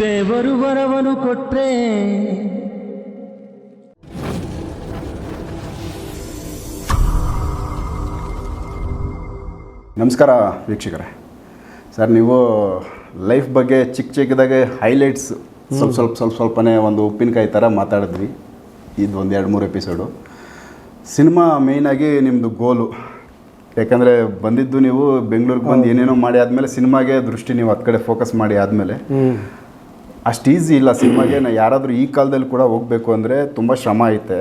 ದೇವರು ವರವನು ಕೊಟ್ರೆ ನಮಸ್ಕಾರ ವೀಕ್ಷಕರೇ. ಸರ್ ನೀವು ಲೈಫ್ ಬಗ್ಗೆ ಚಿಕ್ಕ ಚಿಕ್ಕದಾಗೆ ಹೈಲೈಟ್ಸ್ ಸ್ವಲ್ಪ ಸ್ವಲ್ಪ ಸ್ವಲ್ಪ ಸ್ವಲ್ಪನೇ ಒಂದು ಉಪ್ಪಿನಕಾಯಿ ಥರ ಮಾತಾಡಿದ್ವಿ. ಇದು ಒಂದು ಎರಡು ಮೂರು ಎಪಿಸೋಡು. ಸಿನಿಮಾ ಮೇಯ್ನಾಗಿ ನಿಮ್ಮದು ಗೋಲು ಯಾಕಂದರೆ ಬಂದಿದ್ದು ನೀವು ಬೆಂಗಳೂರಿಗೆ ಬಂದು ಏನೇನೋ ಮಾಡಿ ಆದಮೇಲೆ ಸಿನಿಮಾಗೆ ದೃಷ್ಟಿ ನೀವು ಹತ್ತು ಕಡೆ ಫೋಕಸ್ ಮಾಡಿ ಆದಮೇಲೆ. ಅಷ್ಟು ಈಸಿ ಇಲ್ಲ ಸಿನಿಮಾಗೆ. ನಾ ಯಾರಾದರೂ ಈ ಕಾಲದಲ್ಲಿ ಕೂಡ ಹೋಗಬೇಕು ಅಂದರೆ ತುಂಬ ಶ್ರಮ ಐತೆ.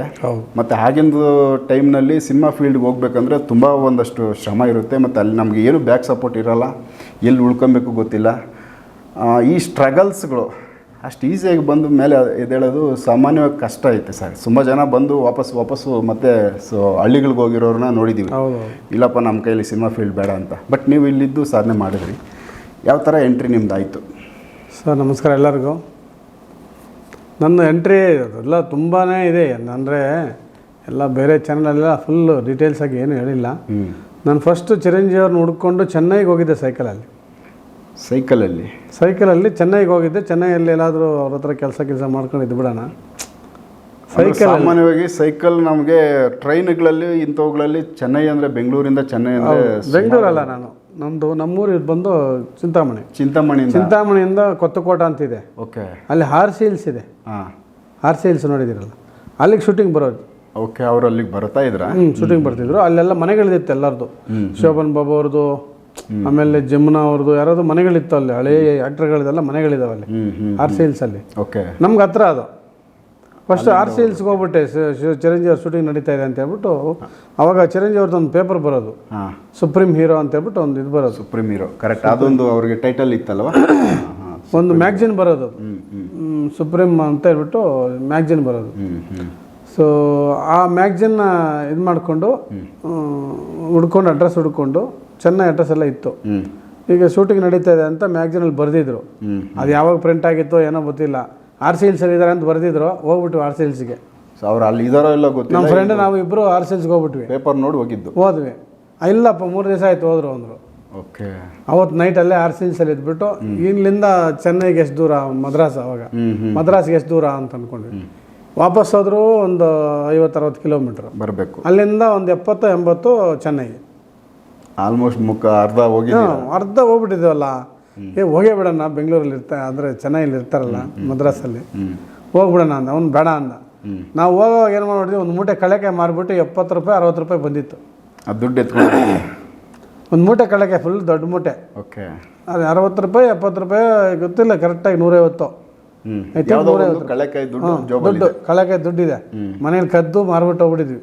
ಮತ್ತು ಆಗಿಂದು ಟೈಮ್ನಲ್ಲಿ ಸಿನಿಮಾ ಫೀಲ್ಡ್ಗೆ ಹೋಗ್ಬೇಕಂದ್ರೆ ತುಂಬ ಒಂದಷ್ಟು ಶ್ರಮ ಇರುತ್ತೆ. ಮತ್ತು ಅಲ್ಲಿ ನಮಗೆ ಏನು ಬ್ಯಾಕ್ ಸಪೋರ್ಟ್ ಇರೋಲ್ಲ ಎಲ್ಲಿ ಉಳ್ಕೊಬೇಕು ಗೊತ್ತಿಲ್ಲ. ಈ ಸ್ಟ್ರಗಲ್ಸ್ಗಳು ಅಷ್ಟು ಈಸಿಯಾಗಿ ಬಂದ ಮೇಲೆ ಎದ್ದೇಳೋದು ಸಾಮಾನ್ಯವಾಗಿ ಕಷ್ಟ ಐತೆ ಸರ್. ತುಂಬ ಜನ ಬಂದು ವಾಪಸ್ ವಾಪಸ್ಸು ಮತ್ತೆ ಸೊ ಹಳ್ಳಿಗಳಿಗೆ ಹೋಗಿರೋರನ್ನ ನೋಡಿದ್ದೀವಿ ಇಲ್ಲಪ್ಪ ನಮ್ಮ ಕೈಯಲ್ಲಿ ಸಿನಿಮಾ ಫೀಲ್ಡ್ ಬೇಡ ಅಂತ. ಬಟ್ ನೀವು ಇಲ್ಲಿದ್ದು ಸಾಧನೆ ಮಾಡಿದ್ರಿ. ಯಾವ ಥರ ಎಂಟ್ರಿ ನಿಮ್ದು ಆಯಿತು ಸರ್ ನಮಸ್ಕಾರ ಎಲ್ಲರಿಗೂ. ನನ್ನ ಎಂಟ್ರಿ ಎಲ್ಲ ತುಂಬಾ ಇದೆ. ಅಂದರೆ ಎಲ್ಲ ಬೇರೆ ಚಾನಲಲ್ಲೆಲ್ಲ ಫುಲ್ಲು ಡೀಟೇಲ್ಸಾಗಿ ಏನು ಹೇಳಿಲ್ಲ. ನಾನು ಫಸ್ಟ್ ಚಿರಂಜೀವಿ ಅವ್ರನ್ನ ಹುಡ್ಕೊಂಡು ಚೆನ್ನೈಗೆ ಹೋಗಿದ್ದೆ ಸೈಕಲಲ್ಲಿ ಸೈಕಲಲ್ಲಿ ಸೈಕಲಲ್ಲಿ ಚೆನ್ನೈಗೆ ಹೋಗಿದ್ದೆ. ಚೆನ್ನೈಯಲ್ಲಿ ಎಲ್ಲಾದರೂ ಅವ್ರ ಹತ್ರ ಕೆಲಸ ಕೆಲಸ ಮಾಡ್ಕೊಂಡು ಇದ್ಬಿಡೋಣ ಸೈಕಲ್ ಸಾಮಾನ್ಯವಾಗಿ ಸೈಕಲ್ ನಮಗೆ ಟ್ರೈನ್ಗಳಲ್ಲಿ ಇಂಥವುಗಳಲ್ಲಿ ಚೆನ್ನೈ ಅಂದರೆ ಬೆಂಗಳೂರಿಂದ ಚೆನ್ನೈ ಅಂದರೆ ಬೆಂಗಳೂರಲ್ಲ ನಾನು. ನಮ್ಮದು ನಮ್ಮೂರು ಇದು ಬಂದು ಚಿಂತಾಮಣಿ. ಚಿಂತಾಮಣಿ ಚಿಂತಾಮಣಿಯಿಂದ ಕೊತ್ತಕೋಟ ಅಂತಿದೆ. ಓಕೆ. ಅಲ್ಲಿ ಹಾರ್ಸಿ ಹಿಲ್ಸ್ ಇದೆ. ಹಾಂ. ಹಾರ್ಸಿ ಹಿಲ್ಸ್ ನೋಡಿದಿರಲ್ಲ? ಅಲ್ಲಿಗೆ ಶೂಟಿಂಗ್ ಬರೋದು. ಓಕೆ ಅವ್ರು ಅಲ್ಲಿಗೆ ಬರ್ತಾ ಇದ್ರ? ಹ್ಞೂ ಶೂಟಿಂಗ್ ಬರ್ತಿದ್ರು. ಅಲ್ಲೆಲ್ಲ ಮನೆಗಳಿದಿತ್ತು ಎಲ್ಲರದು. ಶೋಭನ್ ಬಾಬು ಅವ್ರದ್ದು ಆಮೇಲೆ ಜಮುನಾ ಅವ್ರದ್ದು ಯಾರಾದ್ರು ಮನೆಗಳಿತ್ತು ಅಲ್ಲಿ. ಹಳೆ ಆಕ್ಟರ್ಗಳಿದೆಲ್ಲ ಮನೆಗಳಿದಾವೆ ಅಲ್ಲಿ ಆರ್ ಸಿ ಹಿಲ್ಸಲ್ಲಿ ಓಕೆ. ನಮ್ಗೆ ಹತ್ರ ಅದು. ಫಸ್ಟ್ ಆರ್ ಸಿ ಎಲ್ಸ್ಗೆ ಹೋಗ್ಬಿಟ್ಟೆ. ಚಿರಂಜೀವಿ ಅವ್ರ ಶೂಟಿಂಗ್ ನಡೀತಾ ಇದೆ ಅಂತ ಹೇಳ್ಬಿಟ್ಟು ಅವಾಗ ಚಿರಂಜೀವಿ ಅವ್ರದ್ದು ಒಂದು ಪೇಪರ್ ಬರೋದು. ಹಾಂ. ಸುಪ್ರೀಂ ಹೀರೋ ಅಂತ ಹೇಳ್ಬಿಟ್ಟು ಒಂದು ಇದು ಬರೋದು. ಸುಪ್ರೀಂ ಹೀರೋ ಕರೆಕ್ಟ್ ಅದೊಂದು ಅವ್ರಿಗೆ ಟೈಟಲ್ ಇತ್ತಲ್ವ? ಒಂದು ಮ್ಯಾಗ್ಝಿನ್ ಬರೋದು. ಸುಪ್ರೀಂ ಅಂತ ಹೇಳ್ಬಿಟ್ಟು ಮ್ಯಾಗ್ಝಿನ್ ಬರೋದು. ಸೊ ಆ ಮ್ಯಾಗ್ಝಿನ್ನ ಇದು ಮಾಡಿಕೊಂಡು ಹುಡ್ಕೊಂಡು ಅಡ್ರೆಸ್ ಹುಡ್ಕೊಂಡು ಚೆನ್ನೈ ಅಡ್ರೆಸ್ ಎಲ್ಲ ಇತ್ತು. ಈಗ ಶೂಟಿಂಗ್ ನಡೀತಾ ಇದೆ ಅಂತ ಮ್ಯಾಗ್ಝಿನಲ್ಲಿ ಬರೆದಿದ್ರು. ಅದು ಯಾವಾಗ ಪ್ರಿಂಟ್ ಆಗಿತ್ತೋ ಏನೋ ಗೊತ್ತಿಲ್ಲ. ಆರ್ ಸಿ ಎಲ್ಸಲ್ಲಿ ಇದ್ದಾರೆ ಅಂತ ಬರೆದಿದ್ರು ಹೋಗ್ಬಿಟ್ಟು ಆರ್ ಸಿ ಎಲ್ಸ್ಗೆ ಸೊ ಅವ್ರು ಅಲ್ಲಿ ಇದಾರೋ ಇಲ್ಲ ಗೊತ್ತಿಲ್ಲ ನಮ್ಮ ಫ್ರೆಂಡ್ ನಾವು ಇಬ್ಬರು ಆರ್ ಸಿ ಎಲ್ಸ್ಗೆ ಹೋಗ್ಬಿಟ್ವಿ. ಪೇಪರ್ ನೋಡಿ ಹೋಗಿದ್ದು. ಹೋದ್ವಿ. ಆ, ಇಲ್ಲಪ್ಪ ಮೂರು ದಿವಸ ಆಯ್ತು ಹೋದ್ರು ಅಂದರು. ಓಕೆ. ಅವತ್ತು ನೈಟಲ್ಲೇ ಆರ್ ಸಿ ಎಲ್ಸಲ್ಲಿ ಇದ್ಬಿಟ್ಟು ಇಲ್ಲಿಂದ ಚೆನ್ನೈಗೆ ಎಷ್ಟು ದೂರ ಮದ್ರಾಸ್ ಅವಾಗ? ಮದ್ರಾಸ್ಗೆ ಎಷ್ಟು ದೂರ ಅಂತ ಅಂದ್ಕೊಂಡ್ವಿ ವಾಪಸ್ ಹೋದ್ರು ಒಂದು ಐವತ್ತರವತ್ತು ಕಿಲೋಮೀಟ್ರ್. ಬರಬೇಕು. ಅಲ್ಲಿಂದ ಒಂದು ಎಪ್ಪತ್ತು ಎಂಬತ್ತು ಚೆನ್ನೈ. ಆಲ್ಮೋಸ್ಟ್ ಮುಖ ಅರ್ಧ ಹ್ಮ್, ಅರ್ಧ ಹೋಗ್ಬಿಟ್ಟಿದ್ದೀವಲ್ಲ ಏ ಹೋಗೇ ಬಿಡೋಣ ಬೆಂಗಳೂರಲ್ಲಿ ಇರ್ತಾ ಅಂದರೆ ಚೆನ್ನೈಲಿ ಇರ್ತಾರಲ್ಲ ಮದ್ರಾಸಲ್ಲಿ. ಹೋಗ್ಬಿಡೋಣ ಅಂದ. ಅವ್ನು ಬೇಡ ಅಂದ. ನಾವು ಹೋಗೋವಾಗ ಏನು ಮಾಡಿದ್ವಿ ಒಂದು ಮೂಟೆ ಕಳೆಕಾಯಿ ಮಾರಿಬಿಟ್ಟು ಎಪ್ಪತ್ತು ರೂಪಾಯಿ ಅರವತ್ತು ರೂಪಾಯಿ ಬಂದಿತ್ತು. ಅದು ದುಡ್ಡು ಎತ್ಕೊಂಡು ಒಂದು ಮೂಟೆ ಕಳೆಕಾಯಿ ಫುಲ್ ದೊಡ್ಡ ಮೂಟೆ. ಓಕೆ. ಅದು ಅರವತ್ತು ರೂಪಾಯಿ ಎಪ್ಪತ್ತು ರೂಪಾಯಿ ಗೊತ್ತಿಲ್ಲ ಕರೆಕ್ಟಾಗಿ ನೂರೈವತ್ತು. ಕಳೆಕಾಯಿ ದುಡ್ಡು ಕಳೆಕಾಯಿ ದುಡ್ಡಿದೆ. ಮನೇಲಿ ಕದ್ದು ಮಾರ್ಬಿಟ್ಟು ಹೋಗ್ಬಿಟ್ಟಿದ್ವಿ.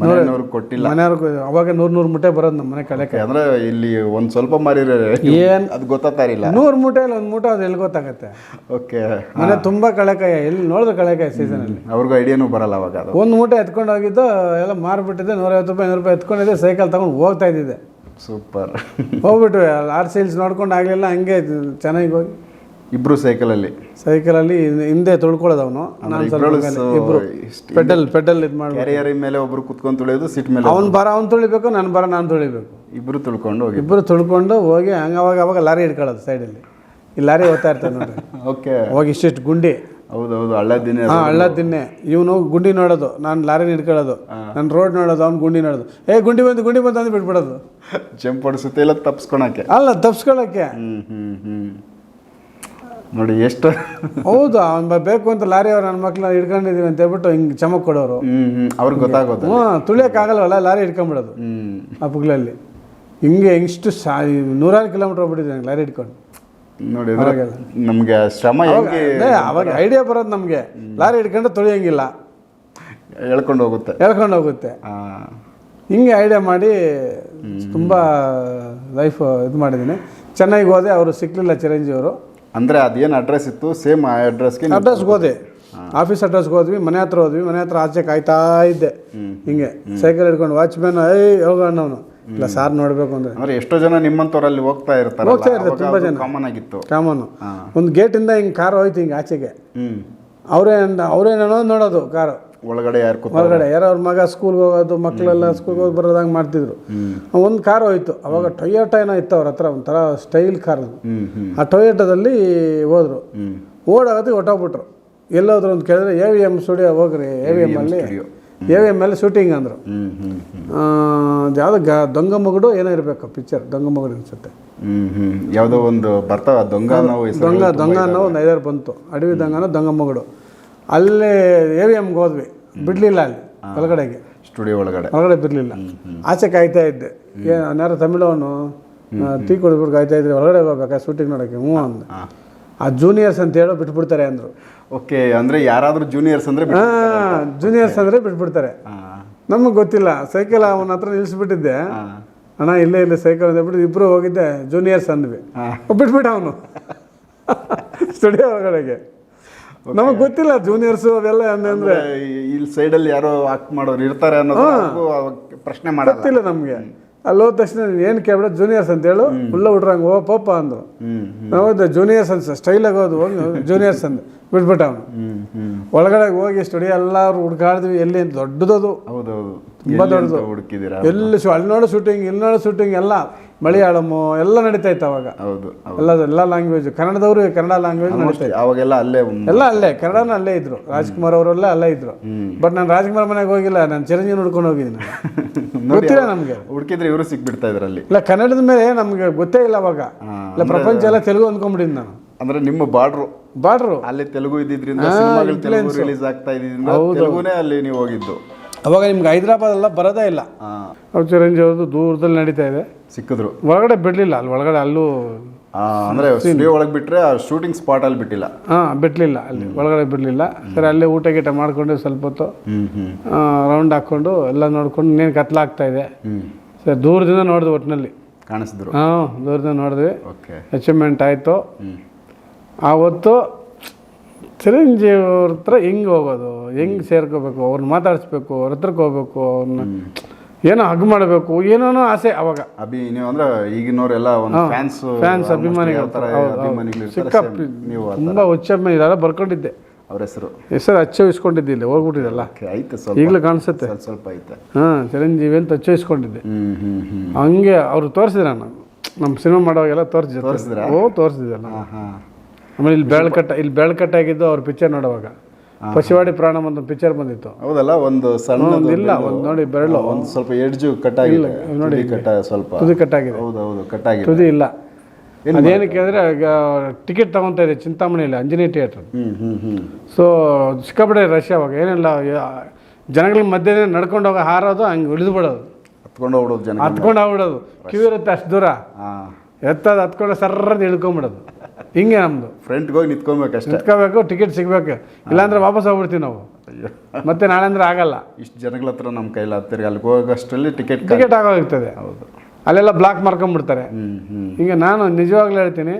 ಮನೆಯವ್ರಿಗೆ ಕೊಟ್ಟಿಲ್ಲ. ಮನೆಯವ್ರಿಗೆ ಅವಾಗ ನೂರು ನೂರು ಮೂಟೆ ಬರೋದು ನಮ್ಮ ಮನೆ ಕಳೆಕಾಯಿ ಅಂದ್ರೆ ಇಲ್ಲಿ ಒಂದ್ ಸ್ವಲ್ಪ ಮಾರಿದ್ರೆ ಏನು? ಅದು ಗೊತ್ತಾಗ್ತಾ ಇರಲಿಲ್ಲ ನೂರು ಮೂಟೆಯಲ್ಲಿ ಒಂದು ಮೂಟೆ ಅದು ಎಲ್ಲಿ ಗೊತ್ತಾಗತ್ತೆ? ಓಕೆ. ಮನೆ ತುಂಬ ಕಳೆಕಾಯಿ ಎಲ್ಲಿ ನೋಡಿದ್ರೆ ಕಳೆಕಾಯಿ ಸೀಸನಲ್ಲಿ ಅವ್ರಿಗೂ ಐಡಿಯಾನು ಬರಲ್ಲ ಅವಾಗ ಅದು. ಒಂದು ಮೂಟೆ ಎತ್ಕೊಂಡು ಹೋಗಿದ್ದು ಎಲ್ಲ ಮಾರ್ಬಿಟ್ಟಿದ್ದೆ ನೂರೈವತ್ತು ರೂಪಾಯಿ ನೂರು ರೂಪಾಯಿ ಎತ್ಕೊಂಡಿದ್ದೆ ಸೈಕಲ್ ತಗೊಂಡು ಹೋಗ್ತಾ ಇದ್ದಿದ್ದೆ. ಸೂಪರ್. ಹೋಗ್ಬಿಟ್ವಿ ಆರ್ ಸೀಲ್ಸ್ ನೋಡ್ಕೊಂಡು ಆಗಲಿಲ್ಲ ಹಂಗೆ ಚೆನ್ನಾಗಿ ಹೋಗಿ. ಇಬ್ರು ಸೈಕಲಲ್ಲಿ. ಸೈಕಲಲ್ಲಿ ಹಿಂದೆ ತುಳ್ಕೊಳ್ಳೋದು ಅವನು ಇಬ್ರು. ಪೆಡಲ್ ಪೆಡಲ್ ಇದು ಮಾಡಿ ಕ್ಯಾರಿಯರ್ ಮೇಲೆ ಒಬ್ರು ಕುತ್ಕೊಂಡು ತುಳಿಯೋದು ಸಿಟ್ ಮೇಲೆ ಅವ್ನು ಬರ ಅವ್ನು ತುಳಿಬೇಕು ನಾನು ಬರ ನಾನು ತುಳಿಬೇಕು. ಇಬ್ರು ತುಳ್ಕೊಂಡು ಹೋಗಿ. ಇಬ್ರು ತುಳ್ಕೊಂಡು ಹೋಗಿ ಹಂಗೆ ಅವಾಗ ಅವಾಗ ಲಾರಿ ಹಿಡ್ಕೊಳ್ಳೋದು ಸೈಡಲ್ಲಿ. ಈ ಲಾರಿ ಓದ್ತಾ ಇರ್ತಾನೆ ನೋಡ್ರಿ. ಓಕೆ. ಹೋಗಿ ಇಷ್ಟಿಷ್ಟು ಗುಂಡಿ. ಹೌದೌದು ಹಳ್ಳ ದಿನ ಹಾಂ ಹಳ್ಳ ದಿನ್ನೆ. ಇವನು ಗುಂಡಿ ನೋಡೋದು ನಾನು ಲಾರಿ ಹಿಡ್ಕೊಳ್ಳೋದು. ನಾನು ರೋಡ್ ನೋಡೋದು ಅವ್ನು ಗುಂಡಿ ನೋಡೋದು. ಏ ಗುಂಡಿ ಬಂದು ಗುಂಡಿ ಬಂದು ಅಂದ್ಬಿಟ್ಬಿಡೋದು. ಬಿಟ್ಬಿಡೋದು ಜಂಪ್ ಹೊಡಿಸುತ್ತೆ ಇಲ್ಲ ತಪ್ಸ್ಕೊಳಕ್ಕೆ? ಅಲ್ಲ ತಪ್ಸ್ಕೊಳಕ್ಕೆ. ಹ್ಮ್ ಹ್ಮ್ ಹ್ಮ್. ನೋಡಿ ಎಷ್ಟು? ಹೌದು ಅವ್ನು ಬೇಕು ಅಂತ ಲಾರಿ ಅವ್ರು ನನ್ನ ಮಕ್ಳನ್ನ ಹಿಡ್ಕೊಂಡಿದೀವಿ ಅಂತ ಹೇಳ್ಬಿಟ್ಟು ಹಿಂಗೆ ಚಮಕ್ ಕೊಡೋರು. ಅವ್ರಿಗೆ ಗೊತ್ತಾಗೋದು ಹ್ಞೂ ತುಳಿಯೋಕ್ಕಾಗಲ್ವಲ್ಲ ಲಾರಿ ಹಿಡ್ಕೊಂಬಿಡೋದು. ಆ ಪುಗ್ಲಲ್ಲಿ. ಹಿಂಗೆ ಇಷ್ಟು ಸಾ ನೂರಾರು ಕಿಲೋಮೀಟರ್ ಹೋಗ್ಬಿಟ್ಟಿದ್ದೀನಿ ಲಾರಿ ಹಿಡ್ಕೊಂಡು. ನೋಡಿ ನಮ್ಗೆ ಶ್ರಮ ಅವಾಗ ಐಡಿಯಾ ಬರೋದು ನಮಗೆ. ಲಾರಿ ಹಿಡ್ಕೊಂಡು ತುಳಿಯೋಂಗಿಲ್ಲ. ಹೇಳ್ಕೊಂಡು ಹೋಗುತ್ತೆ. ಹೇಳ್ಕೊಂಡು ಹೋಗುತ್ತೆ. ಹಿಂಗೆ ಐಡಿಯಾ ಮಾಡಿ ತುಂಬ ಲೈಫ್ ಇದು ಮಾಡಿದ್ದೀನಿ ಚೆನ್ನಾಗಿ ಹೋದೆ ಅವರು ಸಿಕ್ಕಲಿಲ್ಲ ಚಿರಂಜೀವರು. ಅವರು ಅಂದ್ರೆ ಅದೇನು ಅಡ್ರೆಸ್ ಇತ್ತು? ಸೇಮ್ ಆ ಅಡ್ರೆಸ್ಗೆ ಅಡ್ರೆಸ್ಗೆ ಹೋದೆ. ಆಫೀಸ್ ಅಡ್ರೆಸ್ಗೆ ಹೋದ್ವಿ ಮನೆ ಹತ್ರ ಹೋದ್ವಿ ಮನೆ ಹತ್ರ ಆಚೆ ಕಾಯ್ತಾ ಇದ್ದೆ. ಹಿಂಗೆ ಸೈಕಲ್ ಹಿಡ್ಕೊಂಡು ವಾಚ್ಮ್ಯಾನ್ ಏಯ್ ಹೋಗೋಣ ಅವನು ಇಲ್ಲ ಸಾರ್ ನೋಡಬೇಕು ಅಂದರೆ. ಅಂದ್ರೆ ಎಷ್ಟೋ ಜನ ನಿಮ್ಮಂತವರಲ್ಲಿ ಹೋಗ್ತಾ ಹೋಗ್ತಾ ಇರ್ತಾರೆ ತುಂಬಾ ಜನ. ಕಾಮನ್ ಆಗಿತ್ತು. ಕಾಮನ್ ಒಂದು ಗೇಟಿಂದ ಹಿಂಗೆ ಕಾರ್ ಹೋಯ್ತು ಹಿಂಗೆ ಆಚೆಗೆ. ಹ್ಮ್. ಅವರೇ ಅವರೇನೇನೋ ನೋಡೋದು ಕಾರು ಒಳಗಡೆ ಯಾರು ಒಳಗಡೆ. ಯಾರೋ ಅವ್ರ ಮಗ ಸ್ಕೂಲ್ಗೆ ಹೋಗೋದು ಮಕ್ಕಳೆಲ್ಲ ಸ್ಕೂಲ್ಗೆ ಹೋಗಿ ಬರೋದಂಗೆ ಮಾಡ್ತಿದ್ರು. ಒಂದು ಕಾರ್ ಹೋಯ್ತು. ಅವಾಗ ಟೊಯೋಟ ಏನೋ ಇತ್ತು ಅವ್ರ ಹತ್ರ ಒಂಥರ ಸ್ಟೈಲ್ ಕಾರ್ ಆ ಟೊಯೋಟದಲ್ಲಿ ಹೋದ್ರು. ಓಡೋಗತ್ತೆ ಹೊಟ್ಟೋಗ್ಬಿಟ್ರು ಎಲ್ಲೋದ್ರು ಅಂತ ಕೇಳಿದ್ರೆ ಎ ವಿ ಎಂ ಸ್ಟುಡಿಯೋ ಹೋಗ್ರಿ ಎ ವಿ ಎಂ ಅಲ್ಲಿ. ಎ ವಿ ಎಂ ಅಲ್ಲಿ ಶೂಟಿಂಗ್ ಅಂದರು. ಯಾವುದೋ ಗ ದೊಂಗ ಮಗುಡು ಏನೋ ಇರಬೇಕು ಪಿಕ್ಚರ್ ದೊಂಗ ಮಗುಡು ಅನಿಸುತ್ತೆ. ಯಾವುದೋ ಒಂದು ಬರ್ತಾವ ದೊಂಗ ದೊಂಗ ದೊಂಗ ಅನ್ನೋ ಒಂದು ಐದಾರು ಬಂತು. ಅಡವಿ ದೊಂಗನೋ ದೊಂಗ ಮಗುಡು. ಅಲ್ಲಿ ಎ ವಿ ಎಮ್ಗೆ ಹೋದ್ವಿ. ಬಿಡಲಿಲ್ಲ ಅಲ್ಲಿ ಒಳಗಡೆಗೆ. ಸ್ಟುಡಿಯೋ ಒಳಗಡೆ. ಹೊರಗಡೆ ಬಿಡಲಿಲ್ಲ. ಆಚೆ ಕಾಯ್ತಾ ಇದ್ದೆ. ಏನಾರು ತಮಿಳವನು ಟೀ ಕುಡಿದ್ಬಿಟ್ಟು ಕಾಯ್ತಾ ಇದ್ರೆ ಒಳಗಡೆ ಹೋಗ್ಬೇಕಾ? ಶೂಟಿಂಗ್ ನೋಡೋಕ್ಕೆ ಹ್ಞೂ ಅಂದ. ಆ ಜೂನಿಯರ್ಸ್ ಅಂತ ಹೇಳೋ ಬಿಟ್ಬಿಡ್ತಾರೆ ಅಂದರು. ಓಕೆ ಅಂದರೆ ಯಾರಾದರೂ ಜೂನಿಯರ್ಸ್ ಅಂದರೆ ಹಾಂ ಜೂನಿಯರ್ಸ್ ಅಂದರೆ ಬಿಟ್ಬಿಡ್ತಾರೆ. ನಮಗೆ ಗೊತ್ತಿಲ್ಲ ಸೈಕಲ್ ಅವನ ಹತ್ರ ನಿಲ್ಲಿಸ್ಬಿಟ್ಟಿದ್ದೆ ಅಣ್ಣ ಇಲ್ಲೇ ಇಲ್ಲೇ ಸೈಕಲ್ ಅಂದ್ಬಿಟ್ಟು ಇಬ್ಬರು ಹೋಗಿದ್ದೆ ಜೂನಿಯರ್ಸ್ ಅಂದ್ವಿ. ಬಿಟ್ಬಿಟ್ಟ ಅವನು. ಸ್ಟುಡಿಯೋ ಒಳಗಡೆಗೆ. ನಮಗೆ ಗೊತ್ತಿಲ್ಲ ಜೂನಿಯರ್ಸ್ ಅವೆಲ್ಲ ಅಂದ್ರೆ ಇಲ್ಲಿ ಸೈಡಲ್ಲಿ ಯಾರೋ ಆಕ್ಟ್ ಮಾಡೋರು ಇರ್ತಾರೆ ಅನ್ನೋದು ಅವಾಗ ಪ್ರಶ್ನೆ ಮಾಡಲ್ಲ. ಗೊತ್ತಿಲ್ಲ ನಮಗೆ. ಅಲ್ಲಿ ಹೋದ ತಕ್ಷಣ ಏನು ಕೇಳ್ಬಿಡ ಜೂನಿಯರ್ಸ್ ಅಂತ ಹೇಳು ಉಳ್ಳ ಹುಡ್ರಂಗೆ ಓ ಪಪ್ಪ ಅಂದ್ರು. ನಾವ್ ಜೂನಿಯರ್ಸ್ ಅನ್ಸ ಸ್ಟೈಲಾಗಿ ಹೋದ್ ಹೋಗಿ ಜೂನಿಯರ್ಸ್ ಅಂತ. ಬಿಟ್ಬಿಟ್ಟ ಅವನು. ಒಳಗಡೆ ಹೋಗಿ ಸ್ಟುಡಿಯೋ ಎಲ್ಲರೂ ಹುಡ್ಕಾಡಿದ್ವಿ ಎಲ್ಲಿ ಅಂತ ದೊಡ್ಡದದು. ಹೌದೌದು. ತುಂಬಾ ದೊಡ್ಡದು. ಹುಡುಕಿದ್ದೀರಾ? ಎಲ್ಲಿ ಶೂ ಅಲ್ಲಿ ನೋಡೋ ಶೂಟಿಂಗ್ ಇಲ್ಲಿ ನೋಡೋ ಶೂಟಿಂಗ್ ಎಲ್ಲ ಮಲಯಾಳಮು ಎಲ್ಲ ನಡೀತಾ ಇತ್ತು ಅವಾಗ. ಹೌದು ಎಲ್ಲ ಎಲ್ಲ ಲ್ಯಾಂಗ್ವೇಜ್ ಕನ್ನಡದವರು ಕನ್ನಡ ಲ್ಯಾಂಗ್ವೇಜ್ ನಡೀತಾ ಇತ್ತು ಅವಾಗೆಲ್ಲ ಅಲ್ಲೇ ಎಲ್ಲ ಅಲ್ಲೇ ಕನ್ನಡನ ಅಲ್ಲೇ ಇದ್ರು. ರಾಜ್ಕುಮಾರ್ ಅವರೆಲ್ಲ ಅಲ್ಲೇ ಇದ್ರು. ಬಟ್ ನಾನು ರಾಜ್ಕುಮಾರ್ ಮನೆಗೆ ಹೋಗಿಲ್ಲ ನಾನು ಚಿರಂಜೀವಿ ನೋಡ್ಕೊಂಡು ಹೋಗಿದ್ದೀನಿ. ಗೊತ್ತಿಲ್ಲ ನಮಗೆ. ಹುಡುಕಿದ್ರೆ ಇವರು ಸಿಕ್ಬಿಡ್ತಾ ಇದ್ರಲ್ಲಿ. ಇಲ್ಲ ಕನ್ನಡದ ಮೇಲೆ ನಮಗೆ ಗೊತ್ತೇ ಇಲ್ಲ ಅವಾಗ. ಇಲ್ಲ ಪ್ರಪಂಚ ಎಲ್ಲ ತೆಲುಗು ಅಂದ್ಕೊಂಡ್ಬಿಟ್ಟಿದ್ದು ನಾನು. ಅಂದ್ರೆ ನಿಮ್ಮ ಬಾರ್ಡ್ರು ಬಾರ್ಡ್ರು ಅಲ್ಲಿ ತೆಲುಗು ಇದ್ದಿದ್ರಿಂದ ಸಿನಿಮಾಗಳು ತೆಲುಗು ರಿಲೀಸ್ ಆಗ್ತಾ ಇದ್ದಿದ್ರಿಂದ ತೆಲುಗುನೇ ಅಲ್ಲಿ ನೀವು ಹೋಗಿದ್ದು. ಅವಾಗ ನಿಮ್ಗೆ ಹೈದರಾಬಾದ್ ಎಲ್ಲ ಬರೋದೇ ಇಲ್ಲ. ಅವ್ರು ಚಿರಂಜೀವಿ ಅವ್ರದ್ದು ದೂರದಲ್ಲಿ ನಡೀತಾ ಇದೆ. ಸಿಕ್ಕಿದ್ರು. ಒಳಗಡೆ ಬಿಡಲಿಲ್ಲ ಅಲ್ಲಿ ಒಳಗಡೆ ಅಲ್ಲೂ ಆ, ಅಂದ್ರೆ ಸ್ಟುಡಿಯೋ ಒಳಗೆ ಬಿಟ್ರೆ ಆ ಶೂಟಿಂಗ್ ಸ್ಪಾಟ್ ಅಲ್ಲಿ ಬಿಟ್ಟಿಲ್ಲ. ಹಾಂ ಬಿಡಲಿಲ್ಲ ಅಲ್ಲಿ ಒಳಗಡೆ ಬಿಡಲಿಲ್ಲ. ಸರಿ ಅಲ್ಲೇ ಊಟ ಗೀಟ ಮಾಡಿಕೊಂಡು ಸ್ವಲ್ಪ ಹೊತ್ತು ಹ್ಮ್ ಹ್ಮ್. ರೌಂಡ್ ಹಾಕ್ಕೊಂಡು ಎಲ್ಲ ನೋಡ್ಕೊಂಡು ಇನ್ನೇನು ಕತ್ಲಾಗ್ತಾ ಇದೆ. ಹ್ಮ್. ಸರಿ ದೂರದಿಂದ ನೋಡಿದ್ವಿ ಒಟ್ಟಿನಲ್ಲಿ ಕಾಣಿಸಿದ್ರು. ಹಾಂ ದೂರದಿಂದ ನೋಡಿದ್ವಿ ಓಕೆ ಅಚೀವ್ಮೆಂಟ್ ಆಯಿತು. ಆ ಆವತ್ತು ಚಿರಂಜೀವಿ ಅವ್ರ ಹತ್ರ ಹೆಂಗೆ ಹೋಗೋದು? ಹೆಂಗೆ ಸೇರ್ಕೋಬೇಕು? ಅವ್ರನ್ನ ಮಾತಾಡಿಸ್ಬೇಕು ಅವ್ರ ಹತ್ರಕ್ಕೆ ಹೋಗ್ಬೇಕು ಅವ್ರನ್ನ ಏನೋ ಹಗ್ ಮಾಡಬೇಕು ಏನೇನೋ ಆಸೆ ಅವಾಗ. ಅಭಿ ನೀವು ಅಂದ್ರೆ ಈಗಿನವರೆಲ್ಲ ಒಂದು ಫ್ಯಾನ್ಸ್ ಫ್ಯಾನ್ಸ್ ಅಭಿಮಾನಿಗಳು ಇರ್ತಾರೆ ನೀವು ತುಂಬ ಇದೆಲ್ಲ ಬರ್ಕೊಂಡಿದ್ದೆ. ಅವ್ರ ಹೆಸರು? ಹೆಸರು ಅಚ್ಚವಿಸ್ಕೊಂಡಿದ್ದೆ ಇಲ್ಲಿ ಹೋಗ್ಬಿಟ್ಟಿದ್ದಲ್ಲ. ಐತೆ ಸ್ವಲ್ಪ. ಈಗಲೂ ಕಾಣಿಸುತ್ತೆ. ಸ್ವಲ್ಪ ಐತೆ ಹಾಂ ಚಿರಂಜೀವಿ ಅಂತ ಅಚ್ಚವಿಸ್ಕೊಂಡಿದ್ದೆ ಹಂಗೆ ಅವ್ರು ತೋರಿಸಿದ್ರ ನಾನು. ನಮ್ಮ ಸಿನಿಮಾ ಮಾಡೋವಾಗೆಲ್ಲ ತೋರಿಸಿದ್ರು. ತೋರಿಸಿದ್ರಾ? ಓ ತೋರಿಸಿದ್ದಲ್ಲ ಹಾ ಹಾ ಆಮೇಲೆ ಇಲ್ಲಿ ಬೆಳ್ಕಟ್ಟ ಇಲ್ಲಿ ಬೆಳ್ಕಟ್ಟ ಆಗಿದ್ದು ಅವ್ರ ಪಿಕ್ಚರ್ ನೋಡುವಾಗ. ಪಶುವಾಡಿ ಪ್ರಾಣ ಒಂದು ಪಿಕ್ಚರ್ ಬಂದಿತ್ತು. ಹೌದಲ್ಲ ಒಂದು ಸಣ್ಣ ಇಲ್ಲ ಒಂದು ನೋಡಿ ಬೆರಳು. ಒಂದು ಸ್ವಲ್ಪ ಎಡ್ಜು ಕಟ್ ಆಗಿಲ್ಲ ನೋಡಿ ಕಟ್ಟ ಸ್ವಲ್ಪ. ತುದಿ ಆಗಿದೆ ಹೌದು ಹೌದು ಕಟ್ ಆಗಿದೆ ತುದಿ ಇಲ್ಲ ಅದೇನಕ್ಕೆ ಅಂದರೆ ಟಿಕೆಟ್ ತಗೊತಾ ಇದೆ ಚಿಂತಾಮಣಿಯಲ್ಲಿ ಅಂಜನೇಯ ಥಿಯೇಟ್ರ್ ಹ್ಞೂ ಹ್ಞೂ ಹ್ಞೂ ಸೊ ಸಿಕ್ಕಾಪಟ್ಟೆ ರಶ್ ಅವಾಗ. ಏನಿಲ್ಲ ಜನಗಳ ಮಧ್ಯೆ ನಡ್ಕೊಂಡು ಹೋಗೋ ಹಾರೋದು ಹಂಗೆ ಉಳಿದು ಬಿಡೋದು. ಹತ್ಕೊಂಡು ಹೋಗ್ಬಿಡೋದು ಜನ ಹತ್ಕೊಂಡು ಹೋಗ್ಬಿಡೋದು. ಕ್ಯೂ ಇರುತ್ತೆ ಅಷ್ಟು ದೂರ. ಹಾ ಎತ್ತದ ಹತ್ಕೊಂಡು ಸರ್ರದ್ದು ಇಳ್ಕೊಂಬಿಡೋದು. ಹಿಂಗೆ ನಮ್ಮದು ಫ್ರಂಟ್ಗೆ ಹೋಗಿ ನಿಂತ್ಕೊಬೇಕಷ್ಟೇ ನಿಂತ್ಕೋಬೇಕು ಟಿಕೆಟ್ ಸಿಗಬೇಕು. ಇಲ್ಲಾಂದ್ರೆ ವಾಪಸ್ ಹೋಗ್ಬಿಡ್ತೀವಿ ನಾವು. ಮತ್ತೆ ನಾಳೆ ಅಂದ್ರೆ ಆಗಲ್ಲ. ಇಷ್ಟು ಜನಗಳ ಹತ್ರ ನಮ್ಮ ಕೈಲಿ ಹತ್ತಿರ ಅಲ್ಲಿಗೆ ಹೋಗೋಷ್ಟರಲ್ಲಿ ಟಿಕೆಟ್ ಟಿಕೆಟ್ ಆಗೋಗ್ತದೆ ಹೌದು. ಅಲ್ಲೆಲ್ಲ ಬ್ಲಾಕ್ ಮಾಡ್ಕೊಂಡ್ಬಿಡ್ತಾರೆ ಈಗ ನಾನು ನಿಜವಾಗ್ಲೂ ಹೇಳ್ತೀನಿ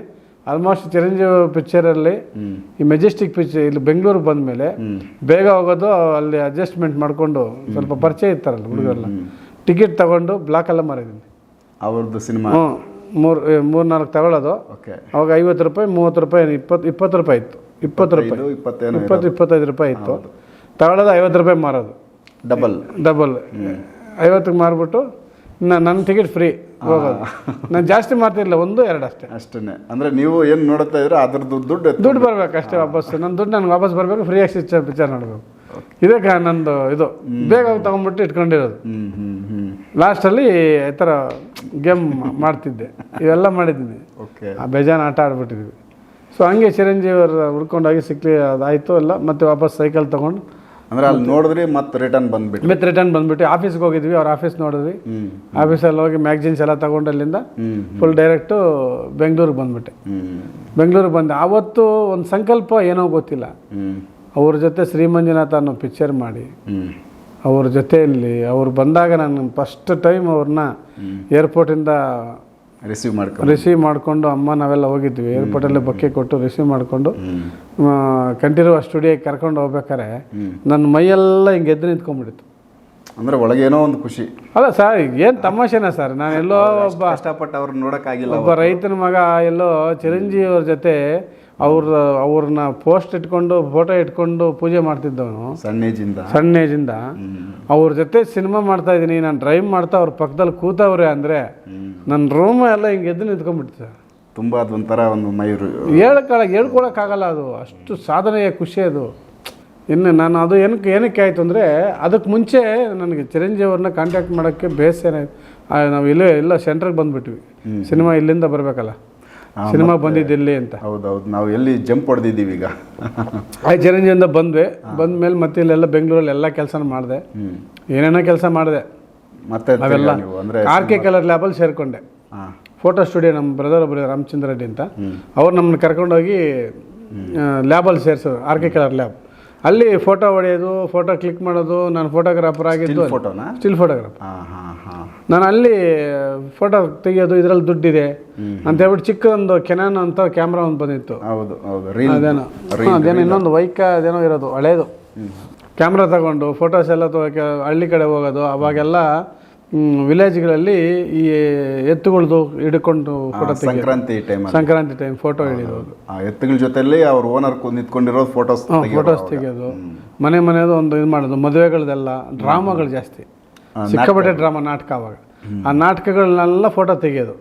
ಆಲ್ಮೋಸ್ಟ್ ಚಿರಂಜೀವಿ ಪಿಕ್ಚರಲ್ಲಿ ಈ ಮೆಜೆಸ್ಟಿಕ್ ಪಿಕ್ಚರ್ ಇಲ್ಲಿ ಬೆಂಗಳೂರು ಬಂದ ಮೇಲೆ ಬೇಗ ಹೋಗೋದು ಅಲ್ಲಿ ಅಡ್ಜಸ್ಟ್ಮೆಂಟ್ ಮಾಡಿಕೊಂಡು ಸ್ವಲ್ಪ ಪರಿಚಯ ಇರ್ತಾರಲ್ಲ ಹುಡುಗರೆಲ್ಲ. ಟಿಕೆಟ್ ತಗೊಂಡು ಬ್ಲಾಕೆಲ್ಲ ಮಾರಿದ್ದೀನಿ. ಅವ್ರದ್ದು ಸಿನಿಮಾ ಹ್ಞೂ. ಮೂರು ಮೂರು ನಾಲ್ಕು ತಗೊಳ್ಳೋದು. ಓಕೆ ಅವಾಗ ಐವತ್ತು ರೂಪಾಯಿ ಮೂವತ್ತು ರೂಪಾಯಿ ಇಪ್ಪತ್ತು ಇಪ್ಪತ್ತು ರೂಪಾಯಿ ಇತ್ತು. ಇಪ್ಪತ್ತು ರೂಪಾಯಿ. ಇಪ್ಪತ್ತು ಇಪ್ಪತ್ತೈದು ರೂಪಾಯಿ ಇತ್ತು. ತಗೊಳ್ಳೋದು ಐವತ್ತು ರೂಪಾಯಿ ಮಾರೋದು. ಡಬಲ್. ಡಬಲ್. ಐವತ್ತಿಗೆ ಮಾರ್ಬಿಟ್ಟು ನನ್ನ ಟಿಕೆಟ್ ಫ್ರೀ ಹೋಗೋದು. ನಾನು ಜಾಸ್ತಿ ಮಾರ್ತಿರ್ಲಿಲ್ಲ ಒಂದು ಎರಡು ಅಷ್ಟೇ. ಅಷ್ಟೇ ಅಂದರೆ ನೀವು ಏನು ನೋಡ್ತಾ ಇದ್ರೆ ಅದ್ರದ್ದು ದುಡ್ಡು ದುಡ್ಡು ಬರಬೇಕು ಅಷ್ಟೇ ವಾಪಸ್ ನನ್ನ ದುಡ್ಡು ನನಗೆ ವಾಪಸ್ ಬರಬೇಕು ಫ್ರೀ ಆಗಿ ಪಿಕ್ಚರ್ ನೋಡಬೇಕು. ಇದೇ ನಂದು ಇದು. ಬೇಗ ತಗೊಂಡ್ಬಿಟ್ಟು ಇಟ್ಕೊಂಡಿರೋದು. ಲಾಸ್ಟಲ್ಲಿ ಈ ಥರ ಗೇಮ್ ಮಾಡ್ತಿದ್ದೆ. ಇವೆಲ್ಲ ಮಾಡಿದ್ದೀನಿ ಓಕೆ. ಆ ಬೇಜಾನ್ ಆಟ ಆಡ್ಬಿಟ್ಟಿದ್ವಿ. ಸೊ ಹಂಗೆ ಚಿರಂಜೀವಿ ಅವ್ರ ಹುಡ್ಕೊಂಡೋಗಿ ಸಿಕ್ಲಿ ಅದಾಯಿತು ಎಲ್ಲ. ಮತ್ತೆ ವಾಪಸ್ ಸೈಕಲ್ ತೊಗೊಂಡು ಅಂದ್ರೆ ಅಲ್ಲಿ ನೋಡಿದ್ರಿ ಮತ್ತೆ ರಿಟರ್ನ್ ಬಂದ್ಬಿಟ್ಟು ಮತ್ತೆ ರಿಟರ್ನ್ ಬಂದ್ಬಿಟ್ಟು ಆಫೀಸ್ಗೆ ಹೋಗಿದ್ವಿ. ಅವ್ರ ಆಫೀಸ್ ನೋಡಿದ್ವಿ. ಆಫೀಸಲ್ಲಿ ಹೋಗಿ ಮ್ಯಾಗ್ಝಿನ್ಸ್ ಎಲ್ಲ ತಗೊಂಡು ಅಲ್ಲಿಂದ ಫುಲ್ ಡೈರೆಕ್ಟು ಬೆಂಗಳೂರಿಗೆ ಬಂದ್ಬಿಟ್ಟೆ. ಬೆಂಗಳೂರಿಗೆ ಬಂದೆ. ಆವತ್ತು ಒಂದು ಸಂಕಲ್ಪ ಏನೋ ಗೊತ್ತಿಲ್ಲ. ಅವ್ರ ಜೊತೆ ಶ್ರೀಮಂಜುನಾಥ ಅನ್ನೋ ಪಿಕ್ಚರ್ ಮಾಡಿ ಅವ್ರ ಜೊತೆಯಲ್ಲಿ ಅವ್ರು ಬಂದಾಗ ನಾನು ಫಸ್ಟ್ ಟೈಮ್ ಅವ್ರನ್ನ ಏರ್ಪೋರ್ಟಿಂದ ರಿಸೀವ್ ಮಾಡ್ಕೊ ರಿಸೀವ್ ಮಾಡಿಕೊಂಡು ಅಮ್ಮ ನಾವೆಲ್ಲ ಹೋಗಿದ್ವಿ. ಏರ್ಪೋರ್ಟಲ್ಲಿ ಬಕ್ಕೆ ಕೊಟ್ಟು ರಿಸೀವ್ ಮಾಡಿಕೊಂಡು ಕಂಠೀರವ ಸ್ಟುಡಿಯೋಗೆ ಕರ್ಕೊಂಡು ಹೋಗ್ಬೇಕಾರೆ ನನ್ನ ಮೈಯೆಲ್ಲ ಹಿಂಗೆ ಎದ್ದು ನಿಂತ್ಕೊಂಡ್ಬಿಡ್ತು. ಅಂದ್ರೆ ಒಳಗೇನೋ ಒಂದು ಖುಷಿ. ಅಲ್ಲ ಸರ್ ಏನು ತಮಾಷೆನ ಸರ್? ನಾನು ಎಲ್ಲೋ ಒಬ್ಬ ಕಷ್ಟಪಟ್ಟು ಅವ್ರನ್ನ ನೋಡೋಕ್ಕಾಗಿಲ್ಲ ಒಬ್ಬ ರೈತನ ಮಗ ಎಲ್ಲೋ ಚಿರಂಜೀವಿ ಅವ್ರ ಜೊತೆ ಅವ್ರ ಅವ್ರನ್ನ ಪೋಸ್ಟ್ ಇಟ್ಕೊಂಡು ಫೋಟೋ ಇಟ್ಕೊಂಡು ಪೂಜೆ ಮಾಡ್ತಿದ್ದವನು. ಸಣ್ಣ ಏಜಿಂದ ಸಣ್ಣ ಏಜಿಂದ ಅವ್ರ ಜೊತೆ ಸಿನಿಮಾ ಮಾಡ್ತಾ ಇದ್ದೀನಿ ನಾನು ಡ್ರೈವ್ ಮಾಡ್ತಾ ಅವ್ರ ಪಕ್ಕದಲ್ಲಿ ಕೂತವ್ರೆ ಅಂದರೆ ನನ್ನ ರೂಮ್ ಎಲ್ಲ ಹಿಂಗೆ ಎದ್ದು ನಿಂತ್ಕೊಂಡ್ಬಿಡ್ತು ಸರ್. ತುಂಬ ಅದೊಂಥರ ಒಂದು ಮಯೂರು. ಹೇಳ್ಕೊಳ ಹೇಳ್ಕೊಳಕ್ಕಾಗಲ್ಲ ಅದು. ಅಷ್ಟು ಸಾಧನೆಯ ಖುಷಿ ಅದು. ಇನ್ನು ನಾನು ಅದು ಏನಕ್ಕೆ ಏನಕ್ಕೆ ಆಯಿತು ಅಂದರೆ ಅದಕ್ಕೆ ಮುಂಚೆ ನನಗೆ ಚಿರಂಜೀವಿ ಅವ್ರನ್ನ ಕಾಂಟ್ಯಾಕ್ಟ್ ಮಾಡೋಕ್ಕೆ ಏನಾಯ್ತು ನಾವು ಇಲ್ಲೇ ಇಲ್ಲ ಸೆಂಟ್ರಿಗೆ ಬಂದುಬಿಟ್ವಿ. ಸಿನಿಮಾ ಇಲ್ಲಿಂದ ಬರಬೇಕಲ್ಲ. ಸಿನಿಮಾ ಬಂದಿದ್ದಿಲ್ಲಿ ಅಂತ. ಹೌದೌದು ನಾವು ಎಲ್ಲಿ ಜಂಪ್ ಹೊಡೆದಿದ್ದೀವಿ ಈಗ. ಆಯ್ತು ಚಿರಂಜೀವಿಯಿಂದ ಬಂದ್ವಿ. ಬಂದ ಮೇಲೆ ಮತ್ತೆ ಇಲ್ಲೆಲ್ಲ ಬೆಂಗಳೂರಲ್ಲಿ ಎಲ್ಲ ಕೆಲಸ ಮಾಡಿದೆ. ಏನೇನ ಕೆಲಸ ಮಾಡಿದೆ. ಮತ್ತೆ ಆರ್ ಕೆ ಕಲರ್ ಲ್ಯಾಬಲ್ಲಿ ಸೇರಿಕೊಂಡೆ. ಫೋಟೋ ಸ್ಟುಡಿಯೋ ನಮ್ಮ ಬ್ರದರ್ ಒಬ್ಬರು ರಾಮಚಂದ್ರ ರೆಡ್ಡಿ ಅಂತ. ಅವ್ರು ನಮ್ಮನ್ನ ಕರ್ಕೊಂಡೋಗಿ ಲ್ಯಾಬಲ್ಲಿ ಸೇರಿಸೋರು ಆರ್ ಕೆ ಕಲರ್ ಲ್ಯಾಬ್. ಅಲ್ಲಿ ಫೋಟೋ ಹೊಡೆಯೋದು ಫೋಟೋ ಕ್ಲಿಕ್ ಮಾಡೋದು ನಾನು ಫೋಟೋಗ್ರಾಫರ್ ಆಗಿದ್ದು ಫೋಟೋನಾ ಸ್ಟಿಲ್ ಫೋಟೋಗ್ರಾಫರ್ ಹಾಂ ಹಾಂ ಹಾಂ. ನಾನು ಅಲ್ಲಿ ಫೋಟೋ ತೆಗಿಯೋದು ಇದರಲ್ಲಿ ದುಡ್ಡಿದೆ. ಅಂತ ಹೇಳ್ಬಿಟ್ಟು ಚಿಕ್ಕ ಒಂದು ಕೆನಾನ್ ಅಂತ ಕ್ಯಾಮ್ರಾ ಒಂದು ಬಂದಿತ್ತು. ಹೌದು ಹೌದು. ಅದೇನೋ. ಅದೇನೋ ಇನ್ನೊಂದು ವೈಕ ಅದೇನೋ ಇರೋದು ಹಳೇದು. ಕ್ಯಾಮ್ರಾ ತಗೊಂಡು ಫೋಟೋಸ್ ಎಲ್ಲ ತಗೋಕೆ ಹಳ್ಳಿ ಕಡೆ ಹೋಗೋದು ಅವಾಗೆಲ್ಲ ವಿಲೇಜ್ಗಳಲ್ಲಿ ಈ ಎತ್ತುಗಳದು ಹಿಡ್ಕೊಂಡು photo Sankranti time Sankranti time photo ಹಿಡಿಯೋದು. ಆ ಎತ್ತುಗಳ ಜೊತೆಯಲ್ಲಿ ಅವ್ರ ಓನರ್ ನಿಂತ್ಕೊಂಡಿರೋ ಫೋಟೋಸ್ ಫೋಟೋಸ್ ತೆಗೆಯೋದು ಮನೆ ಮನೆಯದು ಒಂದು ಇದು ಮಾಡೋದು ಮದುವೆಗಳದೆಲ್ಲ ಡ್ರಾಮಾಗಳು ಜಾಸ್ತಿ. ಸಿಕ್ಕಾಪಟ್ಟೆ ಡ್ರಾಮಾ ನಾಟಕ ಅವಾಗ. ಆ ನಾಟಕಗಳನ್ನೆಲ್ಲ ಫೋಟೋ ತೆಗೆಯೋದು.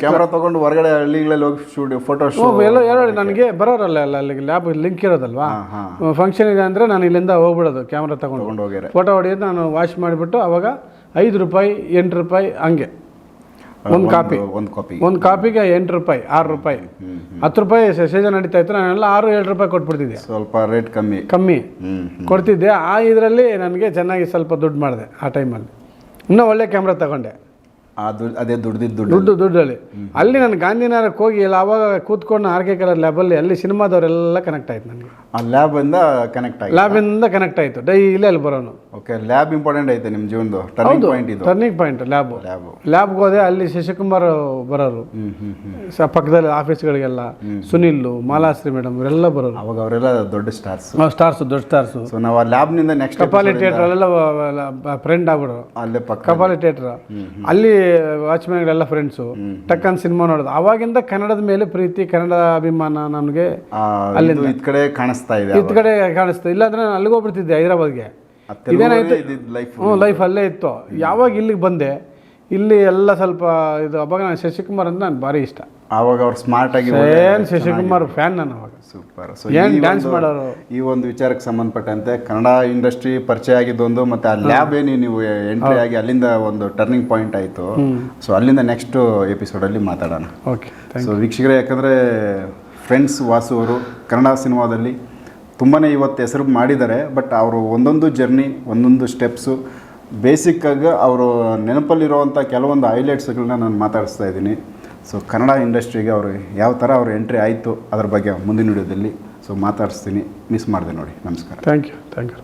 ಕ್ಯಾಮ್ರಾ ತಗೊಂಡು ಹೊರಗಡೆ ಹಳ್ಳಿಗಳಲ್ಲಿ ಹೋಗಿ ಶೂಟ್ ಫೋಟೋ ಎಲ್ಲ ಹೇಳಿ ನನಗೆ ಬರೋರಲ್ಲ ಎಲ್ಲ ಅಲ್ಲಿಗೆ. Lab link ಇರೋದಲ್ವಾ? ಫಂಕ್ಷನ್ ಇದೆ ಅಂದರೆ ನಾನು ಇಲ್ಲಿಂದ ಹೋಗ್ಬಿಡೋದು ಕ್ಯಾಮ್ರಾ ತಗೊಂಡು. ಹೋಗಿ ಹೋಗ್ಯಾರೆ. ಫೋಟೋ ಹೊಡೆಯೋದು ನಾನು ವಾಶ್ ಮಾಡಿಬಿಟ್ಟು ಅವಾಗ ಐದು ರೂಪಾಯಿ ಎಂಟು ರೂಪಾಯಿ ಹಂಗೆ. ಒಂದು ಕಾಪಿ. ಒಂದು ಕಾಪಿ. ಒಂದು ಕಾಪಿಗೆ ಎಂಟು ರೂಪಾಯಿ ಆರು ರೂಪಾಯಿ. ಹತ್ತು ರೂಪಾಯಿ ಸೀಸನ್ ನಡೀತಾ ಇತ್ತು ನಾನೆಲ್ಲ ಆರು ಏಳು ರೂಪಾಯಿ ಕೊಟ್ಬಿಡ್ತಿದ್ದೆ. ಸ್ವಲ್ಪ ರೇಟ್ ಕಮ್ಮಿ. ಕಮ್ಮಿ. ಕೊಡ್ತಿದ್ದೆ. ಆ ಇದರಲ್ಲಿ ನನಗೆ ಚೆನ್ನಾಗಿ ಸ್ವಲ್ಪ ದುಡ್ಡು ಮಾಡಿದೆ ಆ ಟೈಮಲ್ಲಿ. ಇನ್ನೂ ಒಳ್ಳೆ ಕ್ಯಾಮ್ರಾ ತಗೊಂಡೆ. ಅದು ಅದೇ ದುಡ್ಡಿದ್ದು ದುಡ್ಡು. ದುಡ್ಡು ದುಡ್ಡಲ್ಲಿ. ಅಲ್ಲಿ ನಾನು ಗಾಂಧಿನಗರಕ್ಕೆ ಹೋಗಿ ಇಲ್ಲ ಅವಾಗ ಕೂತ್ಕೊಂಡು ಆರ್ ಕೆ ಕಲರ್ ಲ್ಯಾಬಲ್ಲಿ ಅಲ್ಲಿ ಸಿನಿಮಾದವರೆಲ್ಲ ಕನೆಕ್ಟ್ ಆಯ್ತು ನನಗೆ. ಆ ಲ್ಯಾಬಿಂದ ಕನೆಕ್ಟ್ ಆಯ್ತು? ಲ್ಯಾಬಿಂದ ಕನೆಕ್ಟ್ ಆಯಿತು. ಡೈಲಿ ಅಲ್ಲಿ ಬರೋನು. ಓಕೆ ಲ್ಯಾಬ್ ಇಂಪಾರ್ಟೆಂಟ್ ಐತೆ ನಿಮ್ಮ ಜೀವನದ ಟರ್ನಿಂಗ್ ಪಾಯಿಂಟ್ ಇದು. ಟರ್ನಿಂಗ್ ಪಾಯಿಂಟ್ ಲ್ಯಾಬ್ ಲ್ಯಾಬ್ ಲ್ಯಾಬ್ಗೆ ಹೋದೆ ಅಲ್ಲಿ ಶಶಿಕುಮಾರ್ ಬರೋರು. ಸ- ಪಕ್ಕದಲ್ಲಿ ಆಫೀಸ್ಗಳಿಗೆಲ್ಲ ಸುನಿಲ್ ಮಾಲಾಶ್ರೀ ಮೇಡಮ್ ಇವರೆಲ್ಲ ಬರೋರು. ಅವಾಗ ಅವರೆಲ್ಲ ದೊಡ್ಡ ಸ್ಟಾರ್ಸ್ ಸ್ಟಾರ್ಸ್ ದೊಡ್ಡ ಸ್ಟಾರ್ಸ್ ಸೊ ನಾವು ಆ ಲ್ಯಾಬ್ನಿಂದ ನೆಕ್ಸ್ಟ್ ಕಪಾಲಿ ಥಿಯೇಟರ್ ಅಲ್ಲೆಲ್ಲ ಫ್ರೆಂಡ್ ಆಗ್ಬಿಡೋರು. ಅಲ್ಲೇ ಪಕ್ಕ. ಕಪಾಲಿ ಥಿಯೇಟರ್ ಅಲ್ಲಿ ವಾಚ್ಮ್ಯಾನ್ಗಳೆಲ್ಲ ಫ್ರೆಂಡ್ಸು ಟಕ್ಕನ್ ಸಿನಿಮಾ ನೋಡೋದು. ಅವಾಗಿಂದ ಕನ್ನಡದ ಮೇಲೆ ಪ್ರೀತಿ ಕನ್ನಡ ಅಭಿಮಾನ ನನಗೆ ಅಲ್ಲಿಂದ. ಇತ್ ಕಡೆ ಕಾಣಿಸ್ತಾ ಇದೆ ಇತ್ ಕಡೆ ಇಲ್ಲ ಇಲ್ಲಾಂದ್ರೆ ನಾನು ಅಲ್ಲಿಗೆ ಹೋಗ್ಬಿಡ್ತಿದ್ದೆ ಹೈದರಾಬಾದ್ಗೆ. ಹ್ಞೂ ಲೈಫ್ ಅಲ್ಲೇ ಇತ್ತು. ಯಾವಾಗ ಇಲ್ಲಿಗೆ ಬಂದೆ ಇಲ್ಲಿ ಎಲ್ಲ ಸ್ವಲ್ಪ ಇದು ಅವಾಗ ನಾನು ಶಶಿಕುಮಾರ್ ಅಂತ ನಾನು ಭಾರಿ ಇಷ್ಟ. ಆವಾಗ ಅವ್ರು ಸ್ಮಾರ್ಟ್ ಆಗಿ ಏನು ಶಶಿಕುಮಾರ್ ಫ್ಯಾನ್ ನಾನು ಅವಾಗ. ಸೂಪರ್ ಸೊ ಏನು ಡ್ಯಾನ್ಸ್ ಮಾಡೋರು? ಈ ಒಂದು ವಿಚಾರಕ್ಕೆ ಸಂಬಂಧಪಟ್ಟಂತೆ ಕನ್ನಡ ಇಂಡಸ್ಟ್ರಿ ಪರಿಚಯ ಆಗಿದ್ದೊಂದು ಮತ್ತೆ ಆ ಲ್ಯಾಬ್ ಏನು ನೀವು ಎಂಟ್ರಿ ಆಗಿ ಅಲ್ಲಿಂದ ಒಂದು ಟರ್ನಿಂಗ್ ಪಾಯಿಂಟ್ ಆಯಿತು. ಸೊ ಅಲ್ಲಿಂದ ನೆಕ್ಸ್ಟ್ ಎಪಿಸೋಡಲ್ಲಿ ಮಾತಾಡೋಣ. ಓಕೆ ಸೊ ವೀಕ್ಷಕರೇ ಯಾಕಂದರೆ ಫ್ರೆಂಡ್ಸ್ ವಾಸು ಅವರು ಕನ್ನಡ ಸಿನಿಮಾದಲ್ಲಿ ತುಂಬಾ ಇವತ್ತು ಹೆಸರು ಮಾಡಿದ್ದಾರೆ ಬಟ್ ಅವರು ಒಂದೊಂದು ಜರ್ನಿ ಒಂದೊಂದು ಸ್ಟೆಪ್ಸು ಬೇಸಿಕ್ಕಾಗಿ ಅವರು ನೆನಪಲ್ಲಿರುವಂಥ ಕೆಲವೊಂದು ಹೈಲೈಟ್ಸ್ಗಳನ್ನ ನಾನು ಮಾತಾಡಿಸ್ತಾ ಇದ್ದೀನಿ. ಸೊ ಕನ್ನಡ ಇಂಡಸ್ಟ್ರಿಗೆ ಅವರು ಯಾವ ಥರ ಅವರು ಎಂಟ್ರಿ ಆಯಿತು ಅದ್ರ ಬಗ್ಗೆ ಮುಂದಿನ ವಿಡಿಯೋದಲ್ಲಿ ಸೊ ಮಾತಾಡಿಸ್ತೀನಿ. ಮಿಸ್ ಮಾಡಿದೆ ನೋಡಿ. ನಮಸ್ಕಾರ. Thank you thank you